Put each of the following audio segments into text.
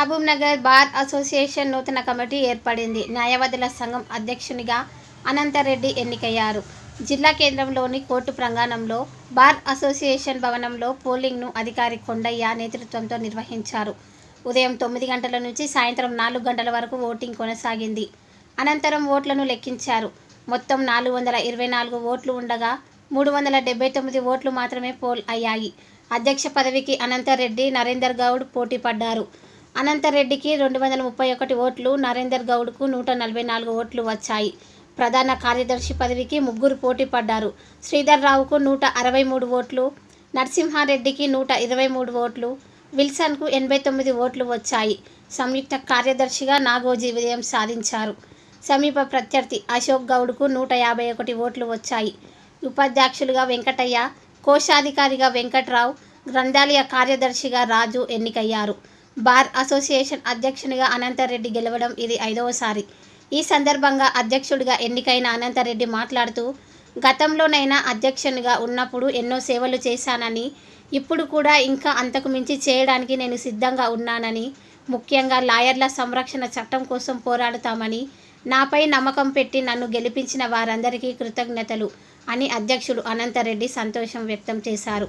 Mahabub Nagar bar association నూతన committee ఏర్పడింది. న్యాయవాదుల సంఘం అధ్యక్షునిగా అనంతరెడ్డి ఎన్నికయ్యారు. జిల్లా కేంద్రంలోని కోర్టు ప్రాంగణంలో బార్ అసోసియేషన్ భవనంలో పోలింగ్ను అధికారి కొండయ్య నేతృత్వంతో నిర్వహించారు. ఉదయం తొమ్మిది గంటల నుంచి సాయంత్రం నాలుగు గంటల వరకు ఓటింగ్ కొనసాగింది. అనంతరం ఓట్లను లెక్కించారు. మొత్తం నాలుగు వందల ఇరవై నాలుగు ఓట్లు ఉండగా మూడు వందల డెబ్బై తొమ్మిది ఓట్లు మాత్రమే పోల్ అయ్యాయి. అధ్యక్ష పదవికి అనంతరెడ్డి నరేందర్ గౌడ్ పోటీ పడ్డారు. అనంతరెడ్డికి రెండు వందల ముప్పై ఒకటి ఓట్లు నరేందర్ గౌడ్కు నూట నలభై నాలుగు ఓట్లు వచ్చాయి. ప్రధాన కార్యదర్శి పదవికి ముగ్గురు పోటీ పడ్డారు. శ్రీధర్ రావుకు నూట అరవై మూడు ఓట్లు నరసింహారెడ్డికి నూట ఇరవై మూడు ఓట్లు విల్సన్కు ఎనభై తొమ్మిది ఓట్లు వచ్చాయి. సంయుక్త కార్యదర్శిగా నాగోజీ విజయం సాధించారు. సమీప ప్రత్యర్థి అశోక్ గౌడ్కు నూట యాభై ఒకటి ఓట్లు వచ్చాయి. ఉపాధ్యక్షులుగా వెంకటయ్య కోశాధికారిగా వెంకట్రావు గ్రంథాలయ కార్యదర్శిగా రాజు ఎన్నికయ్యారు. బార్ అసోసియేషన్ అధ్యక్షునిగా అనంతరెడ్డి గెలవడం ఇది ఐదవసారి. ఈ సందర్భంగా అధ్యక్షుడిగా ఎన్నికైన అనంతరెడ్డి మాట్లాడుతూ గతంలోనైనా అధ్యక్షునిగా ఉన్నప్పుడు ఎన్నో సేవలు చేశానని ఇప్పుడు కూడా ఇంకా అంతకు మించి చేయడానికి నేను సిద్ధంగా ఉన్నానని ముఖ్యంగా లాయర్ల సంరక్షణ చట్టం కోసం పోరాడుతామని నాపై నమ్మకం పెట్టి నన్ను గెలిపించిన వారందరికీ కృతజ్ఞతలు అని అధ్యక్షుడు అనంతరెడ్డి సంతోషం వ్యక్తం చేశారు.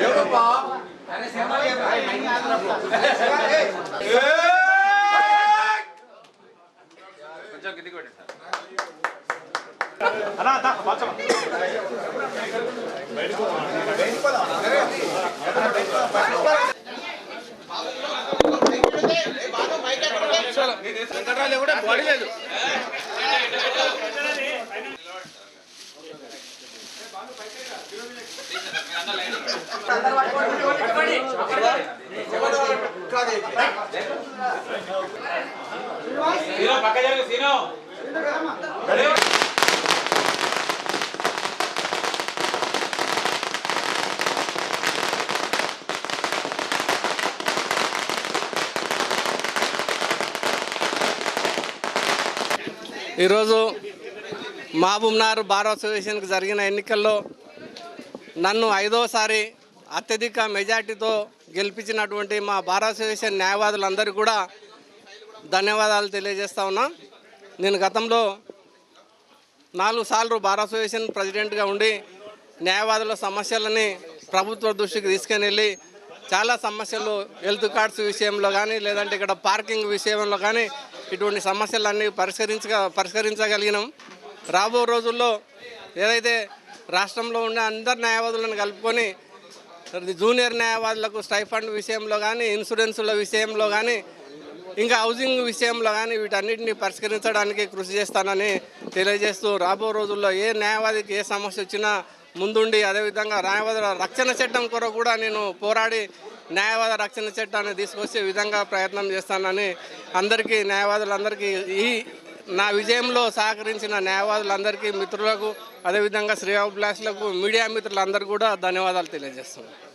ఎవరప్పా కొంచెం కిందికి పెట్టండి సార్ వెంకటరాజు సీనో పక్క జరుగు సీనో. ఈరోజు మహబూబ్నార్ బార్ అసోసియేషన్కి జరిగిన ఎన్నికల్లో నన్ను ఐదోసారి అత్యధిక మెజార్టీతో గెలిపించినటువంటి మా బార్ అసోసియేషన్ న్యాయవాదులందరికీ కూడా ధన్యవాదాలు తెలియజేస్తా ఉన్నా. నేను గతంలో నాలుగు సార్లు బార్ అసోసియేషన్ ప్రెసిడెంట్గా ఉండి న్యాయవాదుల సమస్యలని ప్రభుత్వ దృష్టికి తీసుకుని వెళ్ళి చాలా సమస్యలు హెల్త్ కార్డ్స్ విషయంలో కానీ లేదంటే ఇక్కడ పార్కింగ్ విషయంలో కానీ ఇటువంటి సమస్యలన్నీ పరిష్కరించ పరిష్కరించగలిగినాం. రాబో రోజుల్లో ఏదైతే రాష్ట్రంలో ఉన్న అందరు న్యాయవాదులను కలుపుకొని జూనియర్ న్యాయవాదులకు స్టైఫండ్ విషయంలో కానీ ఇన్సూరెన్సుల విషయంలో కానీ ఇంకా హౌసింగ్ విషయంలో కానీ వీటన్నిటిని పరిష్కరించడానికి కృషి చేస్తానని తెలియజేస్తూ రాబో రోజుల్లో ఏ న్యాయవాదికి ఏ సమస్య వచ్చినా ముందుండి అదేవిధంగా న్యాయవాదుల రక్షణ చట్టం కొరకు కూడా నేను పోరాడి న్యాయవాద రక్షణ చట్టాన్ని తీసుకొచ్చే విధంగా ప్రయత్నం చేస్తానని అందరికీ న్యాయవాదులందరికీ ఈ నా విజయంలో సహకరించిన న్యాయవాదులందరికీ మిత్రులకు అదేవిధంగా శ్రేయాభిలాషులకు మీడియా మిత్రులందరికీ కూడా ధన్యవాదాలు తెలియజేస్తున్నాను.